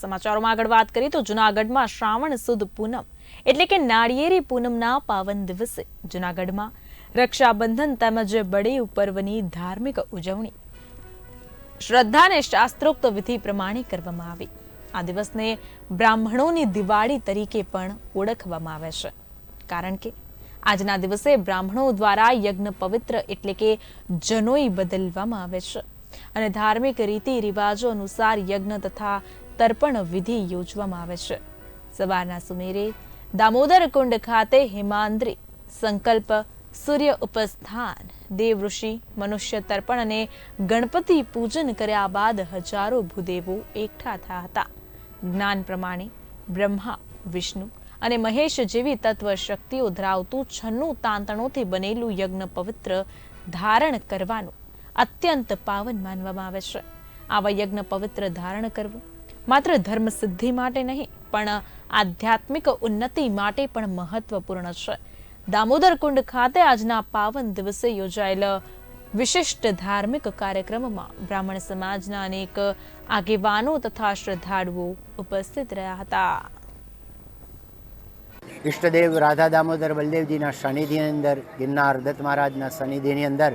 સમાચારોમાં આગળ વાત કરીએ તો જૂનાગઢમાં શ્રાવણ સુદ પૂનમ એટલે કે નાળિયેરી પૂનમના પાવન દિવસે. જૂનાગઢમાં રક્ષાબંધન તેમજ બળેવ પર્વની ધાર્મિક ઉજવણી. શ્રદ્ધાને શાસ્ત્રોક્ત વિધિ પ્રમાણે કરવામાં આવી. આ દિવસને બ્રાહ્મણોની દિવાળી તરીકે પણ ઓળખવામાં આવે છે. કારણ કે આજના દિવસે બ્રાહ્મણો દ્વારા યજ્ઞ પવિત્ર એટલે કે જનોઈ બદલવામાં આવે છે. અને ધાર્મિક રીતિ રિવાજો અનુસાર યજ્ઞ તથા તર્પણ વિધિ યોજવામાં આવે છે. સવારના સુમેરે દામોદર કુંડ ખાતે હિમાંદ્રી સંકલ્પ સૂર્ય ઉપસ્થાન, દેવ ઋષિ મનુષ્ય તર્પણ અને ગણપતિ પૂજન કર્યા બાદ હજારો ભૂદેવો એકઠા થયા હતા. જ્ઞાન પ્રમાણે બ્રહ્મા, વિષ્ણુ અને મહેશ જેવી તત્વ શક્તિઓ ધરાવતું છન્નું તાંતણોથી બનેલું યજ્ઞ પવિત્ર ધારણ કરવાનું અત્યંત પાવન માનવામાં આવે છે. આવા યજ્ઞ પવિત્ર ધારણ કરવું માત્ર ધર્મ સિદ્ધિ માટે નહીં, પણ આધ્યાત્મિક ઉન્નતિ માટે પણ મહત્વપૂર્ણ છે. દામોદર કુંડ ખાતે આજના પાવન દિવસે યોજાયેલ વિશિષ્ટ ધાર્મિક કાર્યક્રમમાં બ્રાહ્મણ સમાજના અનેક આગેવાનો તથા શ્રદ્ધાળુઓ ઉપસ્થિત રહ્યા હતા. ઈષ્ટદેવ રાધા દામોદર બલદેવજીના સાનિધ્યની અંદર, ગિરનાર દત્ત મહારાજના સાનિધ્યની અંદર,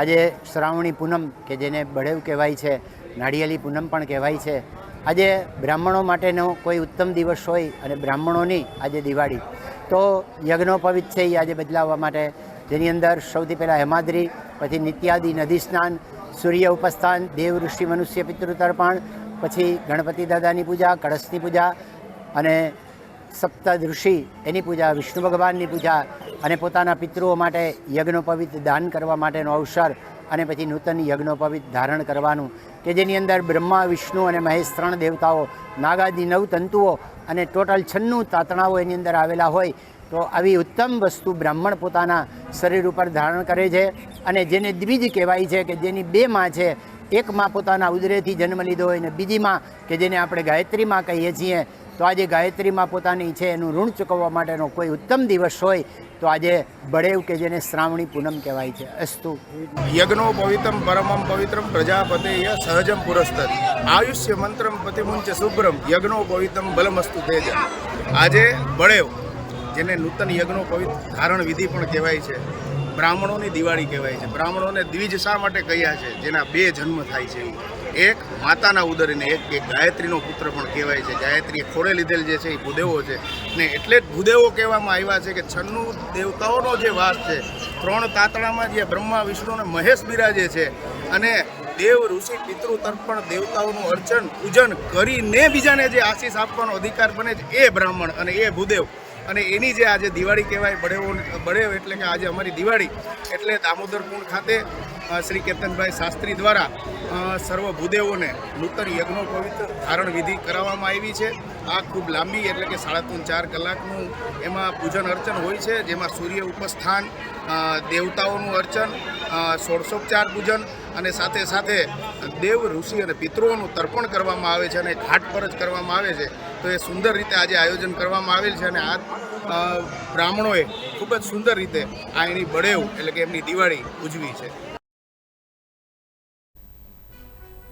આજે શ્રાવણી પૂનમ, કે જેને બળેવ કહેવાય છે નાળિયેલી પૂનમ પણ કહેવાય છે આજે બ્રાહ્મણો માટેનો કોઈ ઉત્તમ દિવસ હોય અને બ્રાહ્મણોની આજે દિવાળી, તો યજ્ઞોપવિત છે એ આજે બદલાવવા માટે. જેની અંદર સૌથી પહેલાં હેમાદ્રી, પછી નિત્યાદિ નદી સ્નાન, સૂર્ય ઉપસ્થાન, દેવ ઋષિ મનુષ્ય પિતૃ તર્પણ પછી ગણપતિ દાદાની પૂજા, કળશની પૂજા અને સપ્ત ઋષિ એની પૂજા, વિષ્ણુ ભગવાનની પૂજા અને પોતાના પિતૃઓ માટે યજ્ઞોપવિત દાન કરવા માટેનો અવસર અને પછી નૂતન યજ્ઞોપવિત ધારણ કરવાનું કે જેની અંદર બ્રહ્મા, વિષ્ણુ અને મહેશ ત્રણ દેવતાઓ, નાગાદી નવ તંતુઓ અને ટોટલ છન્નું તાતણાઓ એની અંદર આવેલા હોય તો આવી ઉત્તમ વસ્તુ બ્રાહ્મણ પોતાના શરીર ઉપર ધારણ કરે છે અને જેને દ્વિજ કહેવાય છે કે જેની બે માં છે, એક માં પોતાના ઉદરેથી જન્મ લીધો હોય અને બીજી માં કે જેને આપણે ગાયત્રી માં કહીએ છીએ તો આજે ગાયત્રીમાં પોતાની છે એનું ઋણ ચૂકવવા માટેનો કોઈ ઉત્તમ દિવસ હોય તો આજે બળેવ કે જેને શ્રાવણી પૂનમ કહેવાય છે. અસ્તુ. યજ્ઞો પવિત્રમ પરમમ પવિત્રમ પ્રજાપતે સહજમ પુરસ્તર. આયુષ્ય મંત્રમ પતિમુંચ શુભ્રમ, યજ્ઞો પવિત્રમ બલમસ્તુ તેજ. આજે બળેવ, જેને નૂતન યજ્ઞો પવિત્ર ધારણ વિધિ પણ કહેવાય છે, બ્રાહ્મણોની દિવાળી કહેવાય છે. બ્રાહ્મણોને દ્વિજ શા માટે કહ્યા છે? જેના બે જન્મ થાય છે. એક માતાના ઉદરીને એક કે ગાયત્રીનો પુત્ર પણ કહેવાય છે. ગાયત્રીએ ખોળે લીધેલ જે છે એ ભૂદેવો છે. ને એટલે જ ભૂદેવો કહેવામાં આવ્યા છે કે છન્નું દેવતાઓનો જે વાસ છે, ત્રણ તાતણામાં જે બ્રહ્મા, વિષ્ણુ અને મહેશ બિરાજે છે અને દેવ, ઋષિ, પિતૃ તર્પણ, દેવતાઓનું અર્ચન, પૂજન કરીને બીજાને જે આશીષ આપવાનો અધિકાર બને છે એ બ્રાહ્મણ અને એ ભૂદેવ. અને એની જે આજે દિવાળી કહેવાય, બળેવો બળેવ એટલે કે આજે અમારી દિવાળી, એટલે દામોદર કુંડ ખાતે શ્રી કેતનભાઈ શાસ્ત્રી દ્વારા સર્વ ભૂદેવોને નૂતન યજ્ઞો પવિત્ર ધારણ વિધિ કરાવવામાં આવી છે. આ ખૂબ લાંબી એટલે કે સાડા ત્રણ ચાર કલાકનું એમાં પૂજન અર્ચન હોય છે, જેમાં સૂર્ય ઉપસ્થાન દેવતાઓનું અર્ચન ષોડશોપચાર પૂજન અને સાથે સાથે દેવ, ઋષિ અને પિતૃઓનું તર્પણ કરવામાં આવે છે અને ઘાટ પર જ કરવામાં આવે છે. તો એ સુંદર રીતે આજે આયોજન કરવામાં આવેલ છે અને આ બ્રાહ્મણોએ ખૂબ જ સુંદર રીતે આ એની બળેવ એટલે કે એમની દિવાળી ઉજવી છે.